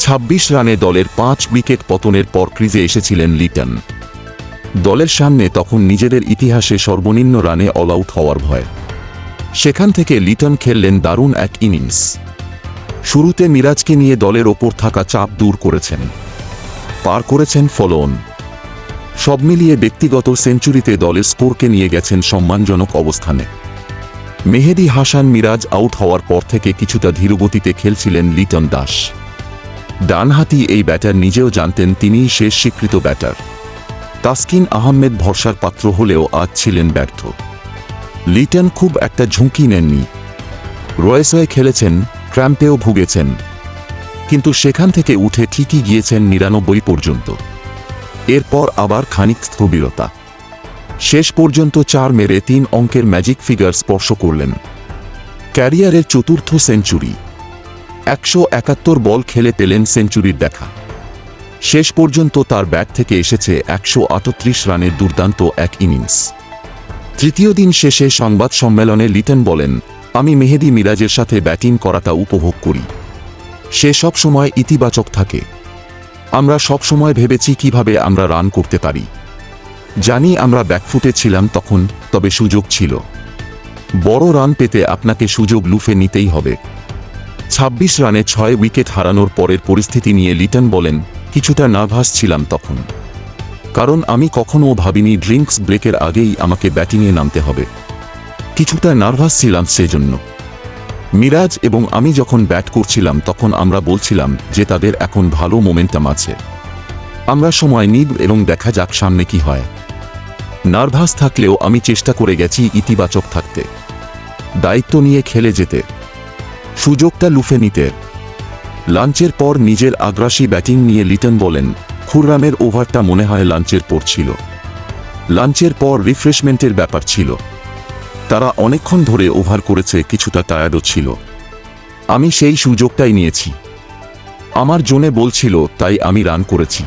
২৬ রানে দলের পাঁচ উইকেট পতনের পর ক্রিজে এসেছিলেন লিটন। দলের সামনে তখন নিজেদের ইতিহাসে সর্বনিম্ন রানে অল আউট হওয়ার ভয়। সেখান থেকে লিটন খেললেন দারুণ এক ইনিংস। শুরুতে মিরাজকে নিয়ে দলের ওপর থাকা চাপ দূর করেছেন। পার করেছেন ফলোন। সব মিলিয়ে ব্যক্তিগত সেঞ্চুরিতে দলের স্কোরকে নিয়ে গেছেন সম্মানজনক অবস্থানে। মেহেদি হাসান মিরাজ আউট হওয়ার পর থেকে কিছুটা ধীরগতিতে খেলছিলেন লিটন দাস। ডানহাতি এই ব্যাটার নিজেও জানতেন তিনিই শেষ স্বীকৃত ব্যাটার। তাসকিন আহমেদ ভরসার পাত্র হলেও আজ ছিলেন ব্যর্থ। লিটন খুব একটা ঝুঁকি নেননি। রয়েসয়ে খেলেছেন, ক্র্যাম্পেও ভুগেছেন। কিন্তু সেখান থেকে উঠে ঠিকই গিয়েছেন নিরানব্বই পর্যন্ত। এরপর আবার খানিক স্থবিরতা। শেষ পর্যন্ত চার মেরে তিন অঙ্কের ম্যাজিক ফিগার স্পর্শ করলেন। ক্যারিয়ারের চতুর্থ সেঞ্চুরি। একশো একাত্তর বল খেলে পেলেন সেঞ্চুরির দেখা। শেষ পর্যন্ত তার ব্যাট থেকে এসেছে একশো আটত্রিশ রানের দুর্দান্ত এক ইনিংস। তৃতীয় দিন শেষে সংবাদ সম্মেলনে লিটন বলেন, আমি মেহেদি মিরাজের সাথে ব্যাটিং করাটা উপভোগ করি। সে সব সময় ইতিবাচক থাকে। আমরা সব সময় ভেবেছি কীভাবে আমরা রান করতে পারি। জানি আমরা ব্যাকফুটে ছিলাম তখন, তবে সুযোগ ছিল। বড় রান পেতে আপনাকে সুযোগ লুফে নিতেই হবে। ২৬ রানে ছয় উইকেট হারানোর পরের পরিস্থিতি নিয়ে লিটন বলেন, কিছুটা নার্ভাস ছিলাম তখন। কারণ আমি কখনো ভাবিনি ড্রিঙ্কস ব্রেকের আগেই আমাকে ব্যাটিংয়ে নামতে হবে। কিছুটা নার্ভাস ছিলাম সেজন্য। মিরাজ এবং আমি যখন ব্যাট করছিলাম তখন আমরা বলছিলাম যে তাদের এখন ভালো মোমেন্টাম আছে। আমরা সময় নিব এবং দেখা যাক সামনে কি হয়। নার্ভাস থাকলেও আমি চেষ্টা করে গেছি ইতিবাচক থাকতে। দায়িত্ব নিয়ে খেলে যেতে। সুযোগটা লুফে নিতে। লাঞ্চের পর নিজের আগ্রাসী ব্যাটিং নিয়ে লিটন বলেন, খুররামের ওভারটা মনে হয় লাঞ্চের পর ছিল। লাঞ্চের পর রিফ্রেশমেন্টের ব্যাপার ছিল। তারা অনেকক্ষণ ধরে ওভার করেছে, কিছুটা টায়ার্ডও ছিল। আমি সেই সুযোগটাই নিয়েছি। আমার জোনে বলছিল, তাই আমি রান করেছি।